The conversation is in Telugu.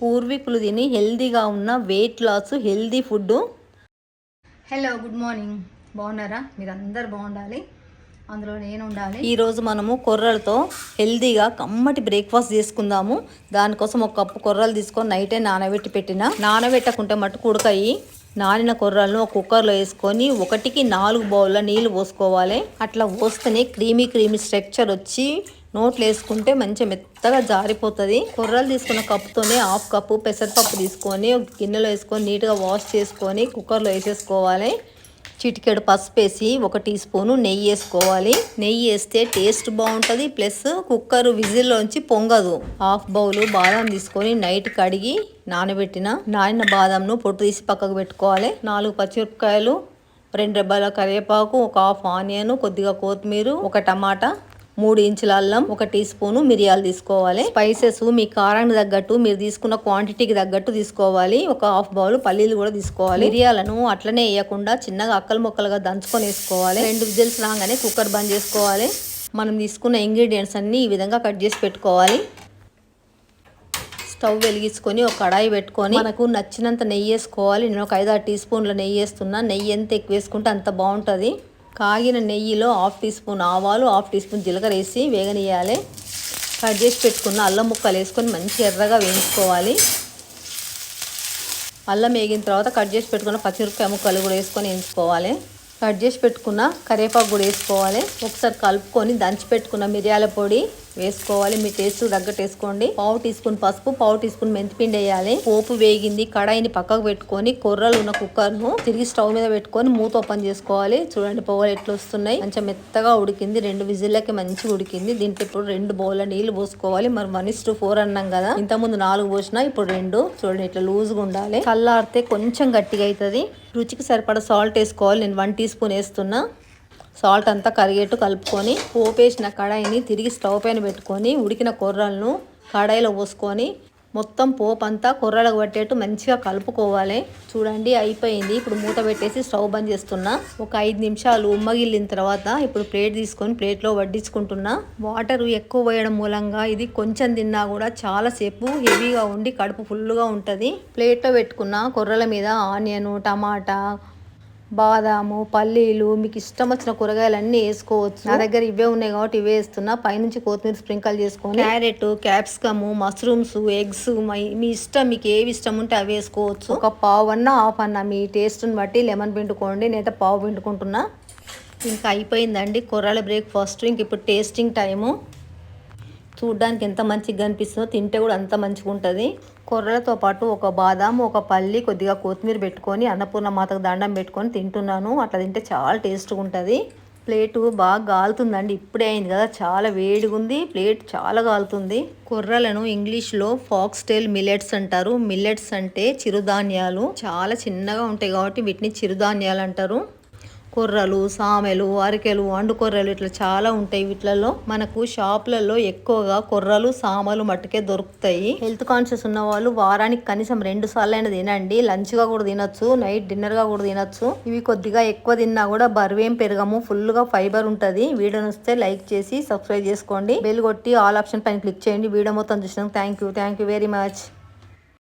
పూర్వీకులు తిని హెల్దీగా ఉన్న weight loss healthy food hello good morning బాగున్నారా? మీరు అందరు బాగుండాలి? అందులో నేను ఉండాలి. ఈరోజు మనము కొర్రలతో హెల్దీగా కమ్మటి బ్రేక్ఫాస్ట్ చేసుకుందాము. దానికోసం ఒక కప్పు కొర్రలు తీసుకొని నైటే నానబెట్టి పెట్టిన. నానబెట్టకుంటే మట్టుకు ఉడకాయి నానిన కొర్రలను ఒక కుక్కర్లో వేసుకొని ఒకటికి నాలుగు బౌల్ల నీళ్ళు పోసుకోవాలి. అట్లా పోస్తేనే క్రీమీ క్రీమీ స్ట్రక్చర్ వచ్చి నోట్లు వేసుకుంటే మంచిగా మెత్తగా జారిపోతుంది. కొర్రలు తీసుకున్న కప్పుతోనే హాఫ్ కప్పు పెసరపప్పు తీసుకొని ఒక గిన్నెలో వేసుకొని నీట్గా వాష్ చేసుకొని కుక్కర్లో వేసేసుకోవాలి. చిటికెడు పసుపు వేసి ఒక టీ స్పూను నెయ్యి వేసుకోవాలి. నెయ్యి వేస్తే టేస్ట్ బాగుంటుంది ప్లస్ కుక్కర్ విజిల్లోంచి పొంగదు. హాఫ్ బౌల్ బాదం తీసుకొని నైట్ కడిగి నానబెట్టిన నానిన బాదంను పొట్టు తీసి పక్కకు పెట్టుకోవాలి. నాలుగు పచ్చిమిరపకాయలు రెండు రెబ్బల కరివేపాకు ఒక హాఫ్ ఆనియన్ కొద్దిగా కొత్తిమీర ఒక టమాటా మూడు ఇంచుల అల్లం ఒక టీ స్పూను మిరియాలు తీసుకోవాలి. స్పైసెస్ మీ కారానికి తగ్గట్టు మీరు తీసుకున్న క్వాంటిటీకి తగ్గట్టు తీసుకోవాలి. ఒక హాఫ్ బౌల్ పల్లీలు కూడా తీసుకోవాలి. మిరియాలను అట్లనే వేయకుండా చిన్నగా అక్కలు ముక్కలుగా దంచుకొని వేసుకోవాలి. రెండు విజిల్స్ రాగానే కుక్కర్ బంద్ చేసుకోవాలి. మనం తీసుకున్న ఇంగ్రీడియంట్స్ అన్ని ఈ విధంగా కట్ చేసి పెట్టుకోవాలి. స్టవ్ వెలిగించుకొని ఒక కడాయి పెట్టుకొని మనకు నచ్చినంత నెయ్యి వేసుకోవాలి. నేను ఒక ఐదు ఆరు టీ స్పూన్ల నెయ్యి వేస్తున్నా. నెయ్యి ఎంత ఎక్కువ వేసుకుంటే అంత బాగుంటుంది. కాగిన నెయ్యిలో హాఫ్ టీ స్పూన్ ఆవాలు హాఫ్ టీ స్పూన్ జీలకర్ర వేసి వేగనియాలి కట్ చేసి పెట్టుకున్న అల్లం ముక్కలు వేసుకొని మంచి ఎర్రగా వేయించుకోవాలి. అల్లం వేగిన తర్వాత కట్ చేసి పెట్టుకున్న పచ్చిమిరపకాయ ముక్కలు కూడా వేసుకొని వేయించుకోవాలి. కట్ చేసి పెట్టుకున్న కరివేపాకు కూడా వేసుకోవాలి. ఒకసారి కలుపుకొని దంచి పెట్టుకున్న మిరియాల పొడి వేసుకోవాలి. మీ టేస్ట్ తగ్గట్టు వేసుకోండి. పావు టీ స్పూన్ పసుపు పావు టీ స్పూన్ మెంతిపిండి వేయాలి. పోపు వేగింది కడాయిని పక్కకు పెట్టుకొని కొర్రలు ఉన్న కుక్కర్ను తిరిగి స్టవ్ మీద పెట్టుకొని మూత ఓపెన్ చేసుకోవాలి. చూడండి పొగలు ఎట్లా వస్తున్నాయి. మంచిగా మెత్తగా ఉడికింది. రెండు విజిల్లకి మంచిగా ఉడికింది. దీంట్లో ఇప్పుడు రెండు బౌల నీళ్ళు పోసుకోవాలి. మరి వన్ ఇస్ టు ఫోర్ అన్నాం కదా. ఇంత ముందు నాలుగు పోసినా ఇప్పుడు రెండు. చూడండి ఇట్లా లూజ్గా ఉండాలి. చల్లారితే కొంచెం గట్టిగా అవుతుంది. రుచికి సరిపడా సాల్ట్ వేసుకోవాలి. నేను వన్ టీ స్పూన్ వేస్తున్నా. సాల్ట్ అంతా కరిగేట్టు కలుపుకొని పోపేసిన కడాయిని తిరిగి స్టవ్ పైన పెట్టుకొని ఉడికిన కొర్రలను కడాయిలో పోసుకొని మొత్తం పోపు అంతా కొర్రలకు పట్టేట్టు మంచిగా కలుపుకోవాలి. చూడండి అయిపోయింది. ఇప్పుడు మూత పెట్టేసి స్టవ్ బంద్ చేస్తున్నా. ఒక ఐదు నిమిషాలు ఉమ్మగిల్లిన తర్వాత ఇప్పుడు ప్లేట్ తీసుకొని ప్లేట్లో వడ్డించుకుంటున్నా. వాటర్ ఎక్కువ పోయడం మూలంగా ఇది కొంచెం తిన్నా కూడా చాలాసేపు హెవీగా ఉండి కడుపు ఫుల్గా ఉంటుంది. ప్లేట్లో పెట్టుకున్న కొర్రల మీద ఆనియన్ టమాటా బాదాము పల్లీలు మీకు ఇష్టం వచ్చిన కూరగాయలు అన్నీ వేసుకోవచ్చు. నా దగ్గర ఇవే ఉన్నాయి కాబట్టి ఇవే వేస్తున్నా. పైనుంచి కొత్తిమీర స్ప్రింకల్ చేసుకొని క్యారెట్ క్యాప్సికమ్ మష్రూమ్స్ ఎగ్స్ మీ ఇష్టం మీకు ఏవి ఇష్టం ఉంటే అవి వేసుకోవచ్చు. ఒక పావు అన్న హాఫ్ అన్న మీ టేస్ట్ని బట్టి లెమన్ పిండుకోండి. నేనైతే పావు పిండుకుంటున్నా. ఇంకా అయిపోయిందండి కొర్రాల బ్రేక్ఫాస్ట్. ఇంక ఇప్పుడు టేస్టింగ్ టైము. చూడ్డానికి ఎంత మంచిగా కనిపిస్తుందో తింటే కూడా అంత మంచిగా ఉంటుంది. కొర్రలతో పాటు ఒక బాదాం ఒక పల్లి కొద్దిగా కొత్తిమీర పెట్టుకొని అన్నపూర్ణ మాతకు దండం పెట్టుకొని తింటున్నాను. అట్లా తింటే చాలా టేస్ట్గా ఉంటుంది. ప్లేటు బాగా గాలుతుందండి. ఇప్పుడే అయింది కదా చాలా వేడిగా ఉంది. ప్లేట్ చాలా గాలుతుంది. కొర్రలను ఇంగ్లీష్లో ఫాక్స్టైల్ మిల్లెట్స్ అంటారు. మిల్లెట్స్ అంటే చిరుధాన్యాలు. చాలా చిన్నగా ఉంటాయి కాబట్టి వీటిని చిరుధాన్యాలు అంటారు. కొర్రలు సామెలు అరికెలు అండుకొర్రలు ఇట్లా చాలా ఉంటాయి. వీటిలలో మనకు షాపులలో ఎక్కువగా కొర్రలు సామలు మట్టుకే దొరుకుతాయి. హెల్త్ కాన్షియస్ ఉన్న వాళ్ళు వారానికి కనీసం రెండు సార్లు అయినా తినండి. లంచ్గా కూడా తినొచ్చు నైట్ డిన్నర్గా కూడా తినొచ్చు. ఇవి కొద్దిగా ఎక్కువ తిన్నా కూడా బరువేం పెరగము. ఫుల్గా ఫైబర్ ఉంటుంది. వీడియో వస్తే లైక్ చేసి సబ్స్క్రైబ్ చేసుకోండి. బెల్ కొట్టి ఆల్ ఆప్షన్ పైన క్లిక్ చేయండి. వీడియో మొత్తం చూసినాం thank you. Thank you very much.